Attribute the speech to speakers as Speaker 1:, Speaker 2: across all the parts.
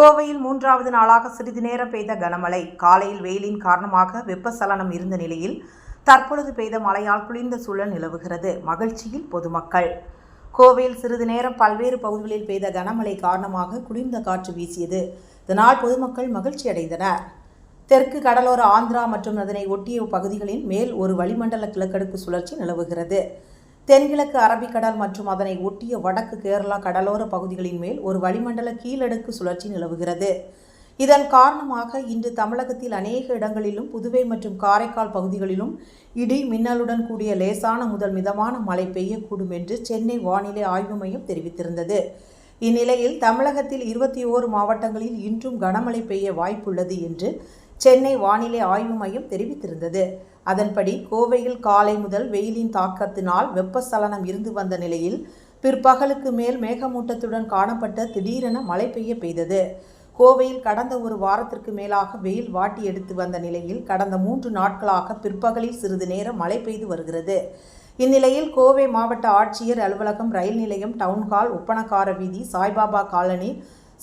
Speaker 1: கோவையில் மூன்றாவது நாளாக சிறிது நேரம் பெய்த கனமழை காலையில் வெயிலின் காரணமாக வெப்பசலனம் இருந்த நிலையில் தற்பொழுது பெய்த மழையால் குளிர்ந்த சூழல் நிலவுகிறது மகிழ்ச்சியில் பொதுமக்கள் கோவையில் சிறிது நேரம் பல்வேறு பகுதிகளில் பெய்த கனமழை காரணமாக குளிர்ந்த காற்று வீசியது இதனால் பொதுமக்கள் மகிழ்ச்சி அடைந்தனர் தெற்கு கடலோர ஆந்திரா மற்றும் அதனை ஒட்டிய பகுதிகளில் மேல் ஒரு வளிமண்டல கிழக்கடுக்கு சுழற்சி நிலவுகிறது தென்கிழக்கு அரபிக்கடல் மற்றும் அதனை ஒட்டிய வடக்கு கேரளா கடலோர பகுதிகளின் மேல் ஒரு வளிமண்டல கீழடுக்கு சுழற்சி நிலவுகிறது இதன் காரணமாக இன்று தமிழகத்தில் அநேக இடங்களிலும் புதுவை மற்றும் காரைக்கால் பகுதிகளிலும் இடி மின்னலுடன் கூடிய லேசான முதல் மிதமான மழை பெய்யக்கூடும் என்று சென்னை வானிலை ஆய்வு மையம் தெரிவித்திருந்தது இந்நிலையில் தமிழகத்தில் இருபத்தி ஓரு மாவட்டங்களில் இன்றும் கனமழை பெய்ய வாய்ப்புள்ளது என்று சென்னை வானிலை ஆய்வு மையம் தெரிவித்திருந்தது அதன்படி கோவையில் காலை முதல் வெயிலின் தாக்கத்தினால் வெப்பசலனம் இருந்து வந்த நிலையில் பிற்பகலுக்கு மேல் மேகமூட்டத்துடன் காணப்பட்ட திடீரென மழை பெய்ய பெய்தது கோவையில் கடந்த ஒரு வாரத்திற்கு மேலாக வெயில் வாட்டி எடுத்து வந்த நிலையில் கடந்த மூன்று நாட்களாக பிற்பகலில் சிறிது நேரம் மழை பெய்து வருகிறது இந்நிலையில் கோவை மாவட்ட ஆட்சியர் அலுவலகம் ரயில் நிலையம் டவுன்ஹால் ஒப்பனக்கார வீதி சாய்பாபா காலனி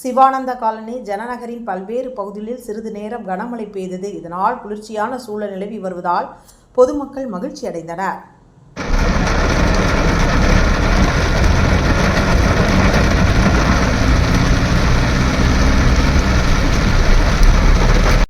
Speaker 1: சிவானந்த காலனி ஜனநகரின் பல்வேறு பகுதிகளில் சிறிது நேரம் கனமழை பெய்தது இதனால் குளிர்ச்சியான சூழல் நிலவி வருவதால் பொதுமக்கள் மகிழ்ச்சி அடைந்தனர்